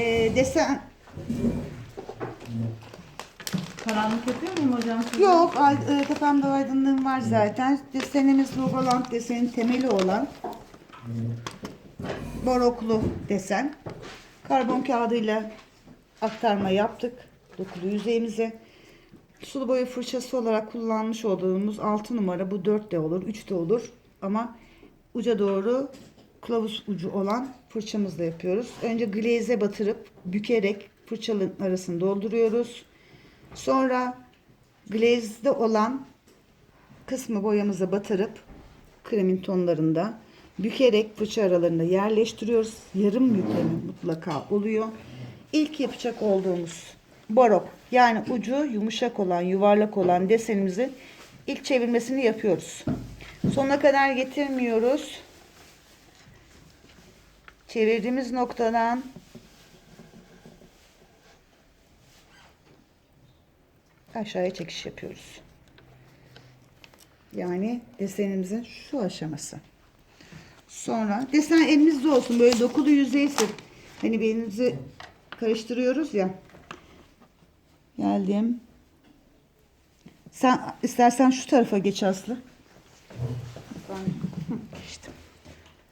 Ee, desen Karanlık yapıyor muyum hocam? size? yok ay, e, tepemde aydınlığım var zaten. Desenimiz Rogaland desenin temeli olan baroklu desen. Karbon kağıdıyla aktarma yaptık dokulu yüzeyimize. Sulu boya fırçası olarak kullanmış olduğumuz 6 numara bu 4 de olur 3 de olur ama uca doğru kılavuz ucu olan fırçamızla yapıyoruz. Önce glaze batırıp bükerek fırçanın arasını dolduruyoruz. Sonra glazede olan kısmı boyamıza batırıp kremin tonlarında bükerek fırça aralarında yerleştiriyoruz. Yarım yükleme mutlaka oluyor. İlk yapacak olduğumuz barok yani ucu yumuşak olan yuvarlak olan desenimizi ilk çevirmesini yapıyoruz. Sonuna kadar getirmiyoruz. Çevirdiğimiz noktadan aşağıya çekiş yapıyoruz. Yani desenimizin şu aşaması. Sonra desen elimizde olsun böyle dokulu yüzeyse hani belinizi karıştırıyoruz ya. Geldim. Sen istersen şu tarafa geç Aslı. Geçtim.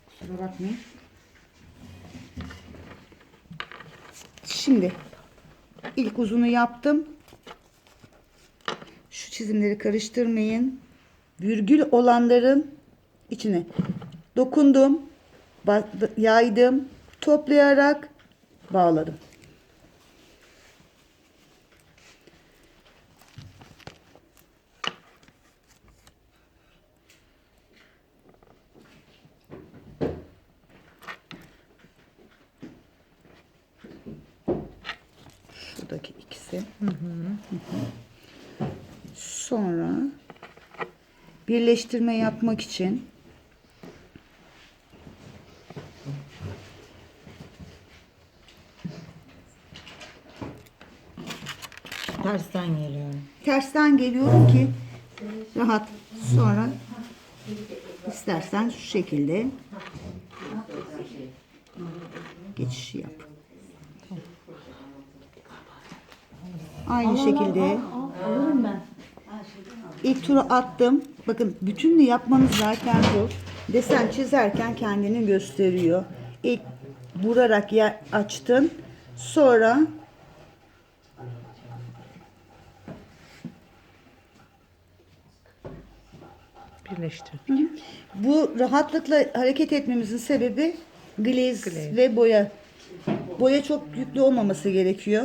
Kusura bakmayın. Şimdi ilk uzunu yaptım. Şu çizimleri karıştırmayın. Virgül olanların içine dokundum, yaydım, toplayarak bağladım. Şuradaki ikisi. Hı hı. Sonra birleştirme yapmak için Tersten geliyorum. tersten geliyorum ki rahat sonra istersen şu şekilde geçişi yap. Aynı şekilde Alırım ben. ilk turu attım. Bakın bütünlü yapmanız zaten zor. Desen çizerken kendini gösteriyor. İlk vurarak yer açtın. Sonra Birleştir. Bu rahatlıkla hareket etmemizin sebebi glaze, Glaze. ve boya. Boya çok yüklü olmaması gerekiyor.